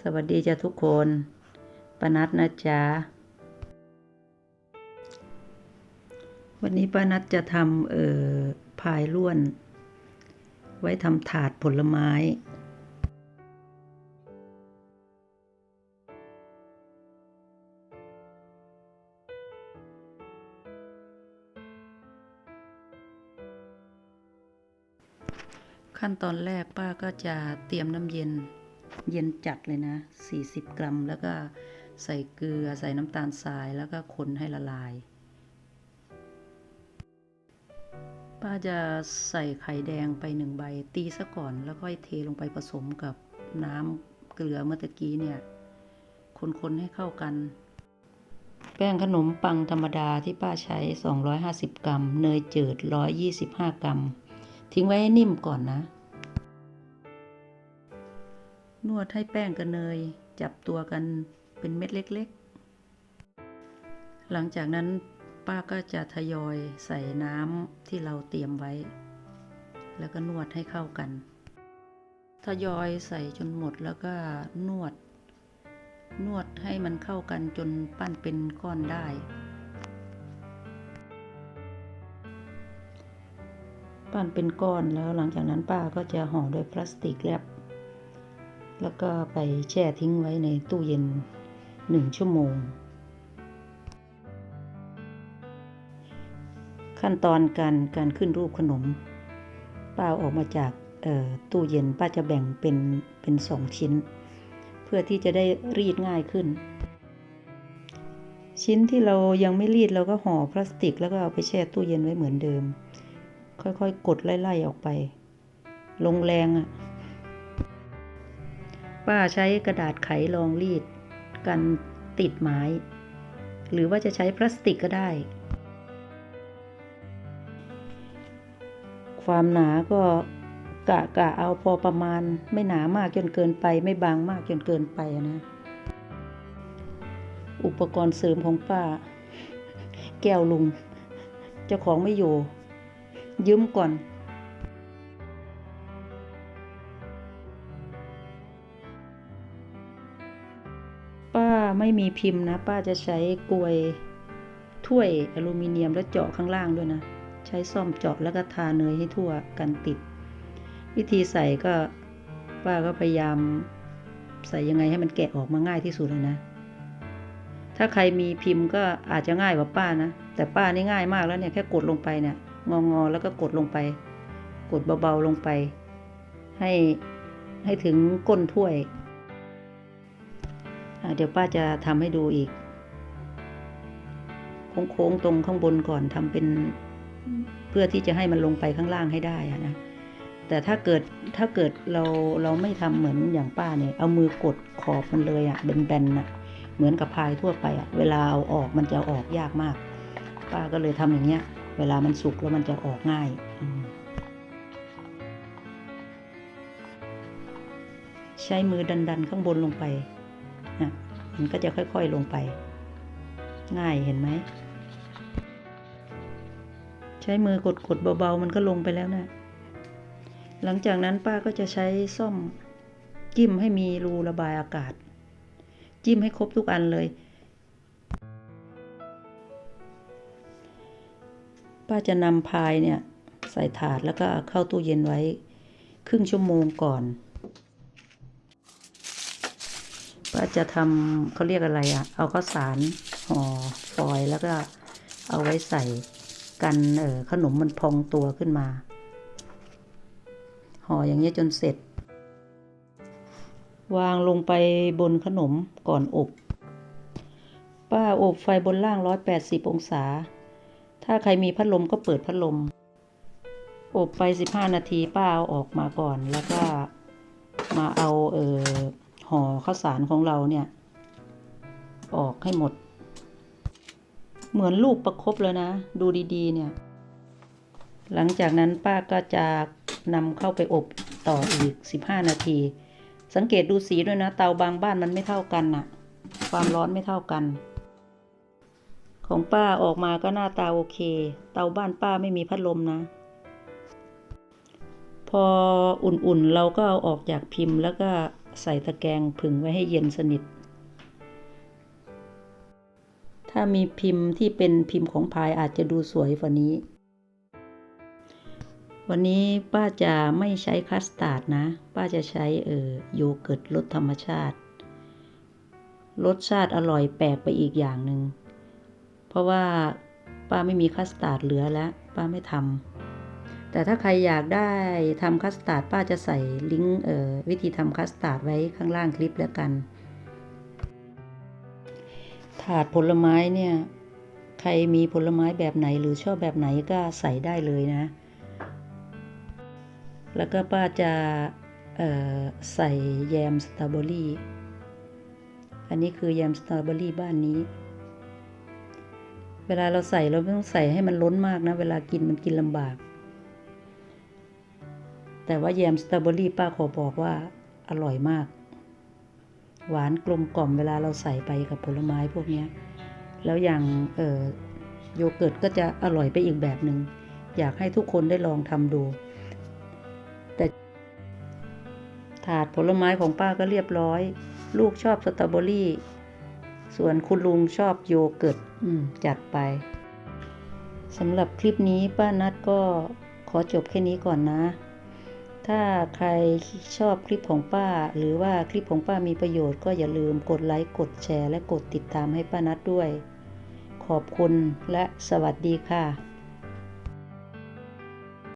สวัสดีจ้ะทุกคนปานัดนะจ๊ะ วันนี้ป้านัดจะทำเอ่อพายล้วน ไว้ทำถาดผลไม้ ขั้นตอนแรกป้าก็จะเตรียมน้ำเย็น เย็นจัดเลยนะ 40 กรัม แล้วก็ใส่เกลือใส่น้ำตาลทรายแล้วก็คนให้ละลาย ป้าจะใส่ไข่แดงไปหนึ่งใบตีซะก่อน แล้วค่อยเทลงไปผสมกับน้ำเกลือเมื่อตะกี้เนี่ย คนๆให้เข้ากัน แป้งขนมปังธรรมดาที่ป้าใช้ 250 กรัม เนยจืด 125 กรัม ทิ้งไว้ให้นิ่มก่อนนะ นวดให้แป้งกับเนย จับตัวกันเป็นเม็ดเล็ก ๆ หลังจากนั้นป้าก็จะทยอยใส่น้ำที่เราเตรียมไว้ แล้วก็นวดให้เข้ากัน ทยอยใส่จนหมดแล้วก็นวด นวดให้มันเข้ากันจนปั้นเป็นก้อนได้ ปั้นเป็นก้อนแล้วหลังจากนั้นป้าก็จะห่อด้วยพลาสติกแรป แล้วก็ไปแช่ทิ้งไว้ในตู้เย็นหนึ่งชั่วโมง ขั้นตอนการการขึ้นรูปขนม ป้าเอาออกมาจากตู้เย็นป้าจะแบ่งเป็นเป็นสองชิ้น เพื่อที่จะได้รีดง่ายขึ้น ชิ้นที่เรายังไม่รีดเราก็ห่อพลาสติก แล้วก็เอาไปแช่ตู้เย็นไว้เหมือนเดิม ค่อยๆ กดไล่ๆออกไป ลงแรงอะ่ะ ป้าใช้กระดาษไขรองรีด กันติดไม้ หรือว่าจะใช้พลาสติกก็ได้ ความหนาก็กะกะเอาพอประมาณไม่หนามากจนเกินไป ไม่บางมากจนเกินไปนะ อุปกรณ์เสริมของป้า แก้วลุง เจ้าของไม่อยู่ยืมก่อน ป้าไม่มีพิมพ์นะ ป้าจะใช้กลวยถ้วยอลูมิเนียมแล้วเจาะข้างล่างด้วยนะ ใช้ซ่อมเจาะแล้วก็ทาเนยให้ทั่วกันติด วิธีใส่ก็ป้าก็พยายามใส่ยังไงให้มันแกะออกมาง่ายที่สุดเลยนะ ถ้าใครมีพิมพ์ก็อาจจะง่ายกว่าป้านะ แต่ป้านี่ง่ายมากแล้วเนี่ยแค่กดลงไปเนี่ยงองอแล้วก็กดลงไป กดเบาๆลงไป ให้ให้ถึงก้นถ้วย เดี๋ยวป้าจะทำให้ดูอีก โค้งๆตรงข้างบนก่อนทำเป็นเพื่อที่จะให้มันลงไปข้างล่างให้ได้นะแต่ถ้าเกิดถ้าเกิดเราเราไม่ทำเหมือนอย่างป้าเนี่ยเอามือกดขอบมันเลยอะ่ะแบนๆน่ะเหมือนกับพายทั่วไปอะ่ะเวลาเอาออกมันจะออกยากมาก ป้าก็เลยทำอย่างเงี้ย เวลามันสุกแล้วมันจะออกง่าย ใช้มือดันๆข้างบนลงไป นะมันก็จะค่อยๆลงไป ง่ายเห็นไหม ใช้มือกดๆเบาๆ มันก็ลงไปแล้วนะ หลังจากนั้นป้าก็จะใช้ซ่อมจิ้มให้มีรูระบายอากาศ จิ้มให้ครบทุกอันเลย ป้าจะนำพายเนี่ย ใส่ถาดแล้วก็เข้าตู้เย็นไว้ ครึ่งชั่วโมงก่อน จะทำเขาเรียกอะไรอะ่ะ เอาข้าวสารห่อฟอยแล้วก็เอาไว้ใส่กันเออขนมมันพองตัวขึ้นมาห่ออย่างนี้จนเสร็จ วางลงไปบนขนมก่อนอบ ป้าอบไฟบนล่าง 180 องศา ถ้าใครมีพัดลมก็เปิดพัดลม อบไป 15 นาทีป้าเอาออกมาก่อนแล้วก็มาเอาเออ ห่อข้าวสารของเราเนี่ย ออกให้หมด เหมือนลูกประครบเลยนะ ดูดีๆ เนี่ย หลังจากนั้นป้าก็จะนำเข้าไปอบต่ออีก 15 นาที สังเกตดูสีด้วยนะ เตาบางบ้านมันไม่เท่ากันน่ะ ความร้อนไม่เท่ากัน ของป้าออกมาก็หน้าตาโอเค เตาบ้านป้าไม่มีพัดลมนะพออุ่นๆ เราก็เอาออกจากพิมพ์แล้วก็ ใส่ตะแกรงผึ่งไว้ให้เย็นสนิท ถ้ามีพิมพ์ที่เป็นพิมพ์ของพายอาจจะดูสวยกว่านี้ วันนี้ป้าจะไม่ใช้คัสตาร์ดนะ ป้าจะใช้เออโยเกิร์ตรสธรรมชาติรสชาติอร่อยแปลกไปอีกอย่างหนึ่งเพราะว่าป้าไม่มีคัสตาร์ดเหลือแล้ว ป้าไม่ทำ แต่ถ้าใครอยากได้ทำคัสตาร์ดป้าจะใส่ลิงก์วิธีทำคัสตาร์ดไว้ข้างล่างคลิปแล้วกัน ถาดผลไม้เนี่ย ใครมีผลไม้แบบไหนหรือชอบแบบไหนก็ใส่ได้เลยนะ แล้วก็ป้าจะใส่แยมสตรอเบอรี่ อันนี้คือแยมสตรอเบอรี่บ้านนี้ เวลาเราใส่เราไม่ต้องใส่ให้มันล้นมากนะ เวลากินมันกินลำบาก แต่ว่าแยมสตรอเบอรี่ป้าขอบอกว่าอร่อยมาก หวานกลมกล่อมเวลาเราใส่ไปกับผลไม้พวกนี้แล้วอย่างโยเกิร์ตก็จะอร่อยไปอีกแบบหนึง่งอยากให้ทุกคนได้ลองทำดู แต่ถาดผลไม้ของป้าก็เรียบร้อย ลูกชอบสตรอเบอรี่ ส่วนคุณลุงชอบโยเกิร์ตจัดไปสำหรับคลิปนี้ป้านัดก็ขอจบแค่นี้ก่อนนะ ถ้าใครชอบคลิปของป้า หรือว่าคลิปของป้ามีประโยชน์ก็อย่าลืมกดไลค์ กดแชร์ และกดติดตามให้ป้านัดด้วย ขอบคุณและสวัสดีค่ะ